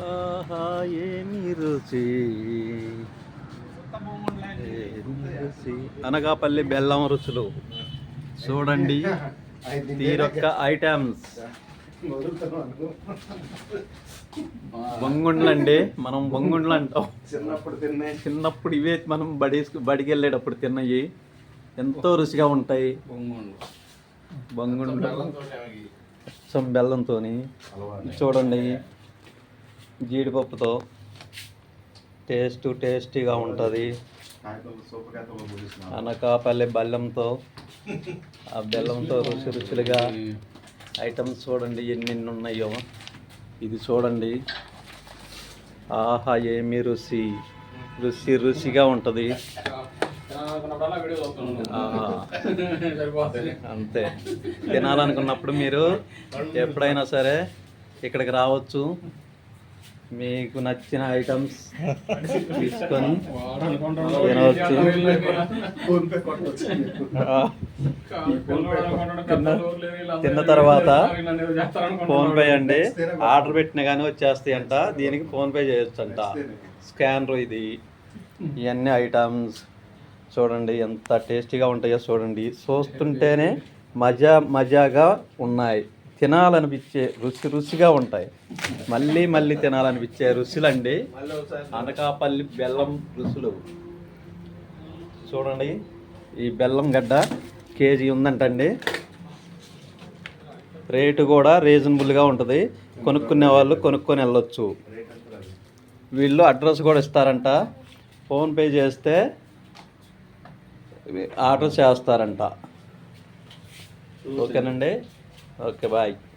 ఆహా ఏమి రుచి? అనగాపల్లి బెల్లం రుచులు. చూడండి తీరొక్క ఐటమ్స్. బొంగుండ్లు మనం బొంగుండ్లు అంటాం. చిన్నప్పుడు తిన్నాయి చిన్నప్పుడు ఇవే మనం బడి బడికి వెళ్ళేటప్పుడు తిన్నవి ఎంతో రుచిగా ఉంటాయి. బొంగుండ్లు అచ్చం బెల్లంతో చూడండి. జీడిపప్పుతో టేస్ట్ టేస్టీగా ఉంటుంది. అనకాపల్లి బెల్లంతో ఆ బెల్లంతో రుచి రుచులుగా ఐటమ్స్ చూడండి ఎన్ని ఉన్నాయో ఇది చూడండి. ఆహా ఏమి రుచి? రుచి రుచిగా ఉంటుంది. అంతే. తినాలనుకున్నప్పుడు మీరు ఎప్పుడైనా సరే ఇక్కడికి రావచ్చు. మీకు నచ్చిన ఐటమ్స్ తీసుకొని తినవచ్చు. తిన్న తర్వాత ఫోన్ పే అండి. ఆర్డర్ పెట్టిన కానీ వచ్చేస్తాయి అంట. దీనికి ఫోన్ పే చేయొచ్చు అంట స్కానర్ ఇది. ఇవన్నీ ఐటమ్స్ చూడండి ఎంత టేస్టీగా ఉంటాయో చూడండి. చూస్తుంటేనే మజా మజాగా ఉన్నాయి. తినాలనిపించే రుచి రుచిగా ఉంటాయి. మళ్ళీ మళ్ళీ తినాలనిపించే రుచులండి. అనకాపల్లి బెల్లం రుచులు. చూడండి ఈ బెల్లం గడ్డ కేజీ ఉందంటండి. రేటు కూడా రీజనబుల్గా ఉంటుంది. కొనుక్కునే వాళ్ళు కొనుక్కొని వెళ్ళొచ్చు. వీళ్ళు అడ్రస్ కూడా ఇస్తారంట. ఫోన్పే చేస్తే ఆర్డర్ చేస్తారంట. ఓకేనండి? Ok, bye.